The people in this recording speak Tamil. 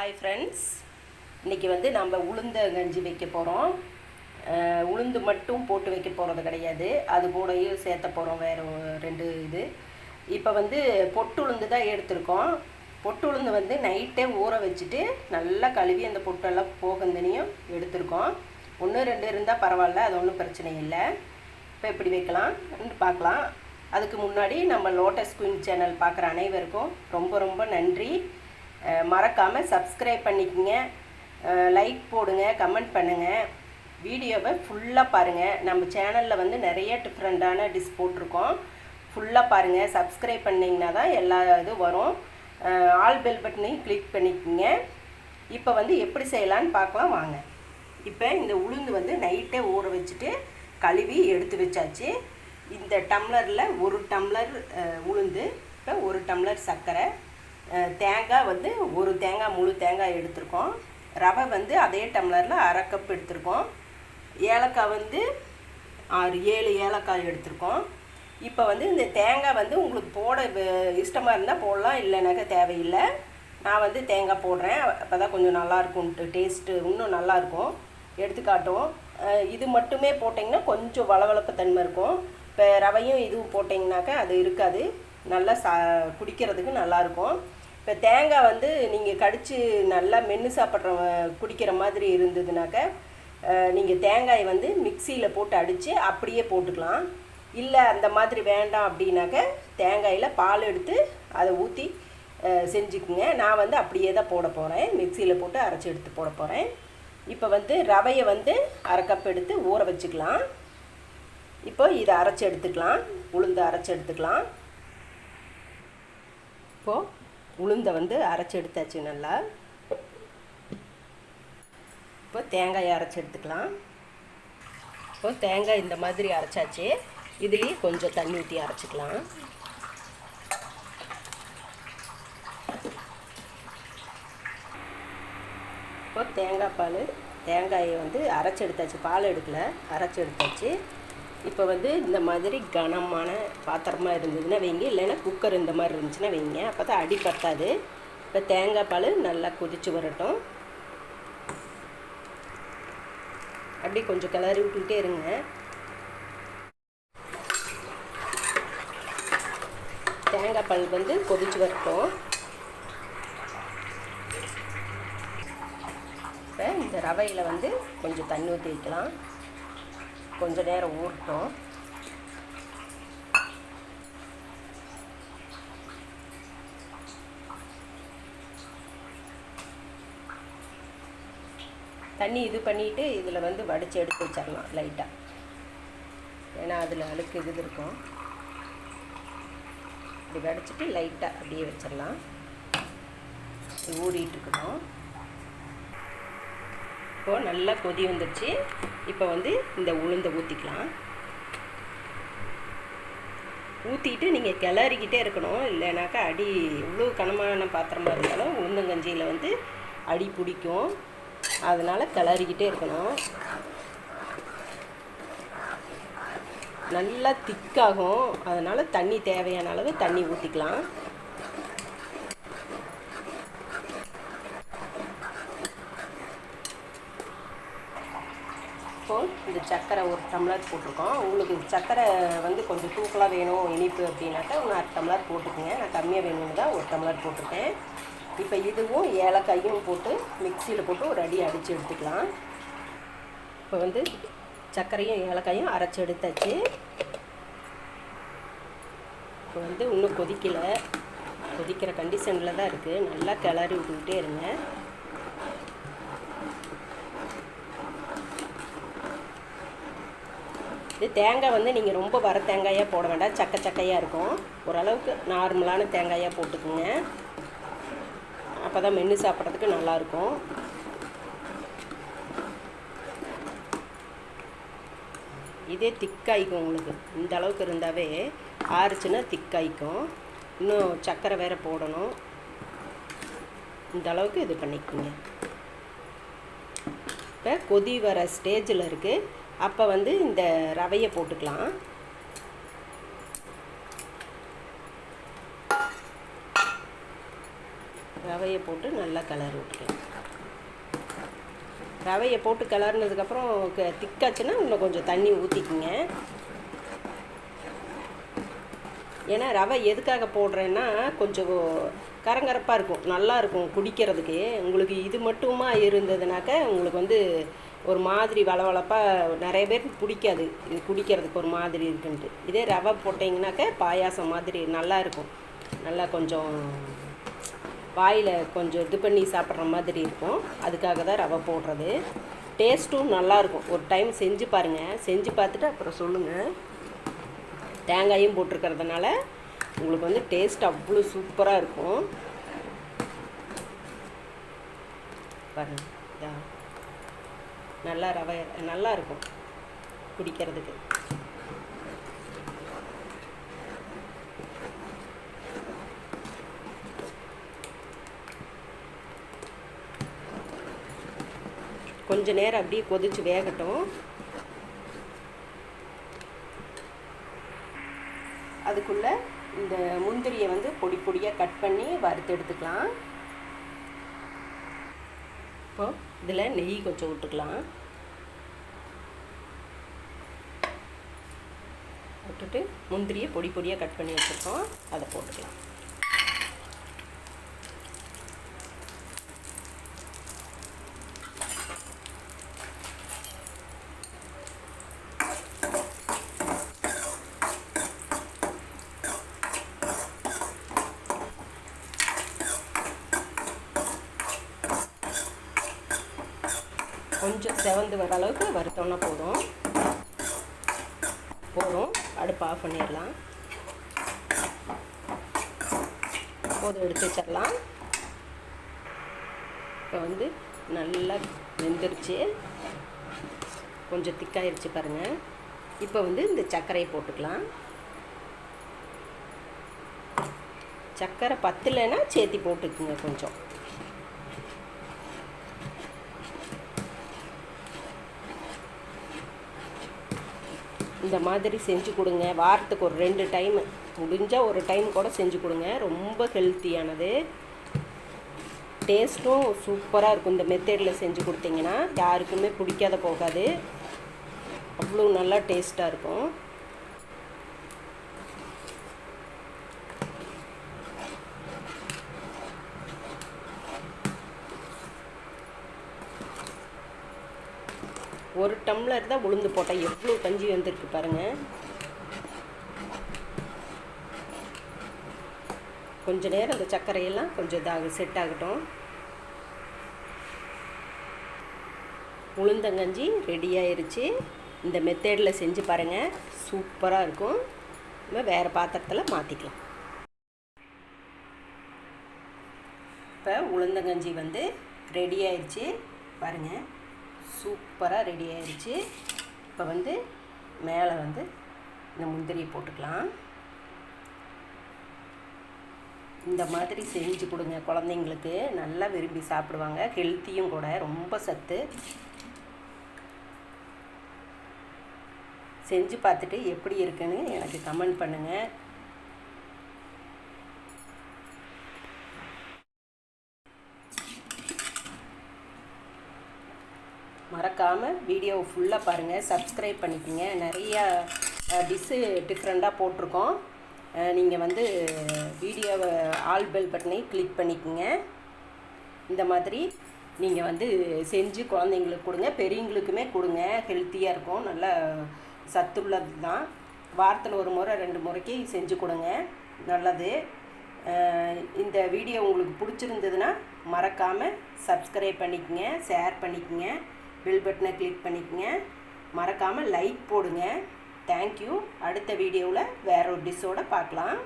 ஹாய் ஃப்ரெண்ட்ஸ் இன்றைக்கி வந்து நம்ம உளுந்த கஞ்சி வைக்க போகிறோம் உளுந்து மட்டும் போட்டு வைக்க போகிறது கிடையாது. அது கூடயும் சேர்த்த போகிறோம் வேறு ஒரு ரெண்டு இது. இப்போ வந்து பொட்டு உளுந்து தான் எடுத்திருக்கோம். பொட்டு உளுந்து வந்து நைட்டே ஊற வச்சுட்டு நல்லா கழுவி அந்த பொட்டெல்லாம் போகந்தனையும் எடுத்திருக்கோம். ஒன்று ரெண்டு இருந்தால் பரவாயில்ல அது ஒன்றும் பிரச்சனை இல்லை. இப்போ எப்படி வைக்கலாம்? பார்க்கலாம். அதுக்கு முன்னாடி நம்ம லோட்டஸ் குயின் சேனல் பார்க்குற அனைவருக்கும் ரொம்ப ரொம்ப நன்றி. மறக்காமல் சப்ஸ்கிரைப் பண்ணிக்கோங்க. லைக் போடுங்க கமெண்ட் பண்ணுங்கள் வீடியோவை ஃபுல்லாக பாருங்கள் நம்ம சேனலில் வந்து நிறைய டிஃப்ரெண்ட்டான டிஷ் போட்டிருக்கோம். ஃபுல்லாக பாருங்கள் சப்ஸ்கிரைப் பண்ணிங்கன்னா தான் எல்லா இதுவும் வரும். ஆல் பெல் பட்டனையும் கிளிக் பண்ணிக்கோங்க. இப்போ வந்து எப்படி செய்யலான்னு பார்க்கலாம். வாங்க. இப்போ இந்த உளுந்து வந்து நைட்டே ஊற வச்சுட்டு கழுவி எடுத்து வச்சாச்சு. இந்த டம்ளரில் ஒரு டம்ளர் உளுந்து இப்போ ஒரு டம்ளர் சர்க்கரை. தேங்காய் வந்து ஒரு தேங்காய் முழு தேங்காய் எடுத்திருக்கோம். ரவை வந்து அதே டம்ளரில் அரை கப் எடுத்திருக்கோம். ஏலக்காய் வந்து ஆறு ஏழு ஏலக்காய் எடுத்திருக்கோம். இப்போ வந்து இந்த தேங்காய் வந்து உங்களுக்கு போட இஷ்டமாக இருந்தால் போடலாம் இல்லைனாக்கா தேவையில்லை. நான் வந்து தேங்காய் போடுறேன். அப்போ தான் கொஞ்சம் நல்லாயிருக்கும்ன்ட்டு டேஸ்ட்டு இன்னும் நல்லாயிருக்கும் எடுத்துக்காட்டும். இது மட்டுமே போட்டிங்கன்னா கொஞ்சம் வளவளப்பு தன்மை இருக்கும். இப்போ ரவையும் இதுவும் போட்டிங்கனாக்கா அது இருக்காது. நல்லா சா குடிக்கிறதுக்கு நல்லாயிருக்கும் இப்போ தேங்காய் வந்து நீங்கள் கடித்து நல்லா மென்று சாப்பிட்ற குடிக்கிற மாதிரி இருந்ததுனாக்க நீங்கள் தேங்காயை வந்து மிக்சியில் போட்டு அடித்து அப்படியே போட்டுக்கலாம். இல்லை அந்த மாதிரி வேண்டாம் அப்படின்னாக்க தேங்காயில் பால் எடுத்து அதை ஊற்றி செஞ்சுக்குங்க. நான் வந்து அப்படியே தான் போட போகிறேன் மிக்சியில் போட்டு அரைச்சி எடுத்து போட போகிறேன் இப்போ வந்து ரவையை வந்து அரை கப் எடுத்து ஊற வச்சுக்கலாம். இப்போ இதை அரைச்சி எடுத்துக்கலாம். உளுந்து அரைச்சி எடுத்துக்கலாம். இப்போது உளுந்தை வந்து அரைச்சி எடுத்தாச்சு நல்லா. இப்போ தேங்காயை அரைச்சி எடுத்துக்கலாம். இப்போ தேங்காய் இந்த மாதிரி அரைச்சாச்சு. இதுலேயும் கொஞ்சம் தண்ணி ஊற்றி அரைச்சிக்கலாம். இப்போ தேங்காய் பால் தேங்காயை வந்து அரைச்சி எடுத்தாச்சு. பால் எடுக்கல அரைச்சி எடுத்தாச்சு. இப்போ வந்து இந்த மாதிரி கனமான பாத்திரமாக இருந்ததுன்னா வைங்க. இல்லைன்னா குக்கர் இந்த மாதிரி இருந்துச்சுன்னா வைங்க. அப்போ தான் அடி பத்தாது. இப்போ தேங்காய் பால் நல்லா கொதித்து வரட்டும். அப்படி கொஞ்சம் கிளறி விட்டுக்கிட்டே இருங்க. தேங்காய் பால் வந்து கொதித்து வரட்டும். இப்போ இந்த ரவையில் வந்து கொஞ்சம் தண்ணி ஊற்றி வைக்கலாம். கொஞ்ச நேரம் ஊறட்டும். தண்ணி இது பண்ணிவிட்டு இதில் வந்து வடித்து எடுத்து வச்சிடலாம் லைட்டாக ஏன்னா அதில் அழுக்கு இது இருக்கும். இப்படி வடிச்சிட்டு லைட்டாக அப்படியே வச்சிடலாம் ஊறிட்டு இருக்கணும். இப்போது நல்லா கொதி வந்துடுச்சு இப்போ வந்து இந்த உளுந்தை ஊற்றிக்கலாம் ஊற்றிட்டு நீங்கள் கிளறிக்கிட்டே இருக்கணும். இல்லைனாக்கா அடி இவ்வளோ கனமான பாத்திரமாக இருந்தாலும் உளுந்தங்கஞ்சியில் வந்து அடி பிடிக்கும். அதனால் கிளறிக்கிட்டே இருக்கணும். நல்லா திக்காகும். அதனால் தண்ணி தேவையான அளவு தண்ணி ஊற்றிக்கலாம் இப்போது இந்த சர்க்கரை ஒரு டம்ளர் போட்டிருக்கோம். உங்களுக்கு சர்க்கரை வந்து கொஞ்சம் தூக்கலாக வேணும் இனிப்பு அப்படின்னாக்கா ஒன்று அரை டம்ளர் போட்டுக்கோங்க. நான் கம்மியாக வேணும்னு தான் ஒரு டம்ளர் போட்டிருக்கேன். இப்போ இதுவும் ஏலக்காயும் போட்டு மிக்சியில் போட்டு ஒரு அடி அடித்து எடுத்துக்கலாம். இப்போ வந்து சர்க்கரையும் ஏலக்காயும் அரைச்சி எடுத்தாச்சு. இப்போ வந்து இன்னும் கொதிக்கலை. கொதிக்கிற கண்டிஷனில் தான் இருக்குது நல்லா கிளறி விட்டுக்கிட்டே இருங்க. இது தேங்காய் வந்து நீங்கள் ரொம்ப வர தேங்காயாக போட வேண்டாம். சக்க சக்கையாக இருக்கும். ஓரளவுக்கு நார்மலான தேங்காயாக போட்டுக்குங்க. அப்போ தான் மென்று சாப்பிட்றதுக்கு நல்லாயிருக்கும் இதே திக்காய்க்கும் உங்களுக்கு. இந்த அளவுக்கு இருந்தாவே ஆறுச்சுன்னா திக்காய்க்கும். இன்னும் சர்க்கரை வேறு போடணும். இந்த அளவுக்கு இது பண்ணிக்கோங்க. இப்போ கொதி வர ஸ்டேஜில் இருக்குது அப்போ வந்து இந்த ரவையை போட்டுக்கலாம். ரவையை போட்டு நல்லா கலர் விட்டுக்கலாம். ரவையை போட்டு கலர்னதுக்கப்புறம் க திக்காச்சுன்னா இன்னும் கொஞ்சம் தண்ணி ஊற்றிக்குங்க ஏன்னா ரவை எதுக்காக போடுறேன்னா கொஞ்சம் கரங்கரப்பாக இருக்கும். நல்லா இருக்கும் குடிக்கிறதுக்கு. உங்களுக்கு இது மட்டுமா இருந்ததுனாக்க உங்களுக்கு வந்து ஒரு மாதிரி வளவளப்பாக நிறைய பேருக்கு பிடிக்காது. இது குடிக்கிறதுக்கு ஒரு மாதிரி இருக்குன்ட்டு. இதே ரவை போட்டிங்கனாக்க பாயாசம் மாதிரி நல்லா இருக்கும். நல்லா கொஞ்சம் வாயில் கொஞ்சம் இது பண்ணி சாப்பிட்ற மாதிரி இருக்கும். அதுக்காக தான் ரவை போடுறது. டேஸ்ட்டும் நல்லாயிருக்கும் ஒரு டைம் செஞ்சு பாருங்கள் செஞ்சு பார்த்துட்டு அப்புறம் சொல்லுங்கள் தேங்காயும் போட்டிருக்கிறதுனால உங்களுக்கு வந்து டேஸ்ட் அவ்வளோ சூப்பராக இருக்கும். பாருங்கள் இதான் நல்லா ரவை நல்லா இருக்கும் குடிக்கிறதுக்கு. கொஞ்ச நேரம் அப்படியே கொதிச்சு வேகட்டும். அதுக்குள்ளே இந்த முந்திரியை வந்து பொடி பொடியாக கட் பண்ணி வறுத்து எடுத்துக்கலாம். இப்போ இதில் நெய் கொஞ்சம் விட்டுக்கலாம். விட்டுட்டு முந்திரியை பொடி பொடியாக கட் பண்ணி வச்சுருக்கோம். அதை போட்டுக்கலாம். கொஞ்சம் செவந்து வர அளவுக்கு வறுத்தோன்னா போதும். போதும். அடுப்பு ஆஃப் பண்ணிடலாம். போதும் எடுத்து வச்சிடலாம். இப்போ வந்து நல்லா வெந்துருச்சு. கொஞ்சம் திக்காயிருச்சு பாருங்கள் இப்போ வந்து இந்த சர்க்கரையை போட்டுக்கலாம். சர்க்கரை பத்துலன்னா சேர்த்தி போட்டுக்குங்க கொஞ்சம். இந்த மாதிரி செஞ்சு கொடுங்க. வாரத்துக்கு ஒரு ரெண்டு டைம் முடிஞ்சால் ஒரு டைம் கூட செஞ்சு கொடுங்க. ரொம்ப ஹெல்த்தியானது டேஸ்ட்டும் சூப்பராக இருக்கும். இந்த மெத்தேடில் செஞ்சு கொடுத்தீங்கன்னா யாருக்குமே பிடிக்காத போகாது. அவ்வளோ நல்லா டேஸ்ட்டாக இருக்கும். ஒரு டம்ளர் தான் உளுந்து போட்டால் எவ்வளோ கஞ்சி வந்திருக்கு பாருங்கள் கொஞ்ச நேரம் அந்த சர்க்கரையெல்லாம் கொஞ்சம் இதாக செட் ஆகட்டும். உளுந்தங்கஞ்சி ரெடியாயிருச்சு இந்த மெத்தேடில் செஞ்சு பாருங்கள் சூப்பராக இருக்கும். நம்ம வேறு பாத்திரத்தில் மாற்றிக்கலாம் இப்போ உளுந்தங்கஞ்சி வந்து ரெடி ஆயிடுச்சு பாருங்கள் சூப்பராக ரெடி ஆயிடுச்சு இப்போ வந்து மேலே வந்து இந்த முந்திரியை போட்டுக்கலாம். இந்த மாதிரி செஞ்சு கொடுங்க குழந்தைங்களுக்கு. நல்லா விரும்பி சாப்பிடுவாங்க. ஹெல்த்தியும் கூட. ரொம்ப சத்து. செஞ்சு பார்த்துட்டு எப்படி இருக்குன்னு எனக்கு கமெண்ட் பண்ணுங்கள் மறக்காமல் வீடியோவை ஃபுல்லாக பாருங்கள் சப்ஸ்கிரைப் பண்ணிக்கோங்க. நிறையா டிஷ்ஷு டிஃப்ரெண்ட்டாக போட்டிருக்கோம். நீங்கள் வந்து வீடியோவை ஆல் பெல் பட்டனை கிளிக் பண்ணிக்கோங்க. இந்த மாதிரி நீங்கள் வந்து செஞ்சு குழந்தைங்களுக்கு கொடுங்க. பெரியவங்களுக்குமே கொடுங்க. ஹெல்த்தியாக இருக்கும். நல்ல சத்துள்ளது தான் வாரத்தில் ஒரு முறை ரெண்டு முறைக்கு செஞ்சு கொடுங்க. நல்லது. இந்த வீடியோ உங்களுக்கு பிடிச்சிருந்ததுன்னா மறக்காமல் சப்ஸ்கிரைப் பண்ணிக்கோங்க. ஷேர் பண்ணிக்கோங்க. பில் பட்டனை கிளிக் பண்ணிக்கங்க. மறக்காமல் லைக் போடுங்க. தேங்க்யூ அடுத்த வீடியோவில் வேற ஒரு டிஷ்ஷோடு பார்க்கலாம்.